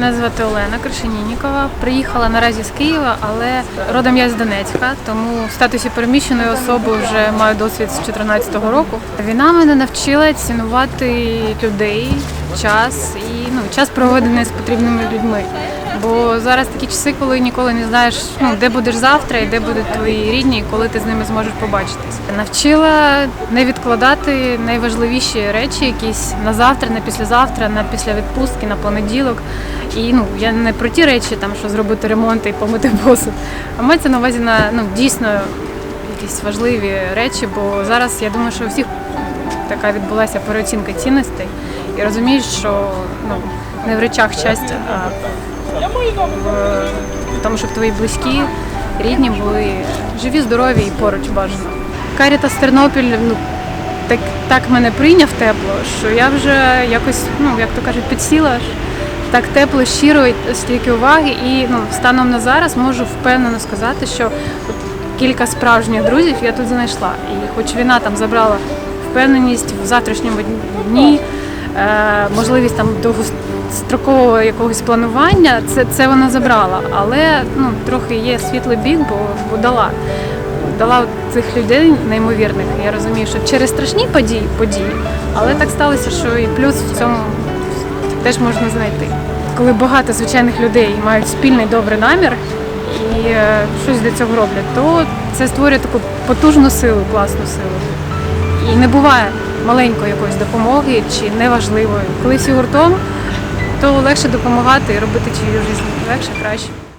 Мене звати Олена Кришенінікова. Приїхала наразі з Києва, але родом я з Донецька, тому в статусі переміщеної особи вже маю досвід з 2014 року. Війна мене навчила цінувати людей, час і ну, час проведений з потрібними людьми. Бо зараз такі часи, коли ніколи не знаєш, ну де будеш завтра і де будуть твої рідні, і коли ти з ними зможеш побачитись. Навчила не відкладати найважливіші речі, якісь на завтра, на післязавтра, на після відпустки, на понеділок. І ну я не про ті речі, там що зробити ремонт і помити посуд, а мається на увазі на ну дійсно якісь важливі речі. Бо зараз я думаю, що у всіх така відбулася переоцінка цінностей і розумієш, що ну не в речах щастя, а тому, щоб твої близькі, рідні були живі, здорові і поруч бажано. Карітас Тернопіль ну, так, так мене прийняв тепло, що я вже якось, ну як то кажуть, підсіла аж так тепло, щиро, стільки уваги. І ну, станом на зараз можу впевнено сказати, що кілька справжніх друзів я тут знайшла. І хоч війна там забрала впевненість в завтрашньому дні, е, можливість там довгострокового якогось планування, це, це вона забрала. Але ну, трохи є світлий бік, бо, бо дала. Дала цих людей неймовірних. Я розумію, що через страшні події, події, але так сталося, що і плюс в цьому теж можна знайти. Коли багато звичайних людей мають спільний добрий намір і е, щось для цього роблять, то це створює таку потужну силу, класну силу. І не буває маленької якоїсь допомоги чи неважливої. Коли всі гуртом, то легше допомагати і робити чию життя легше, краще.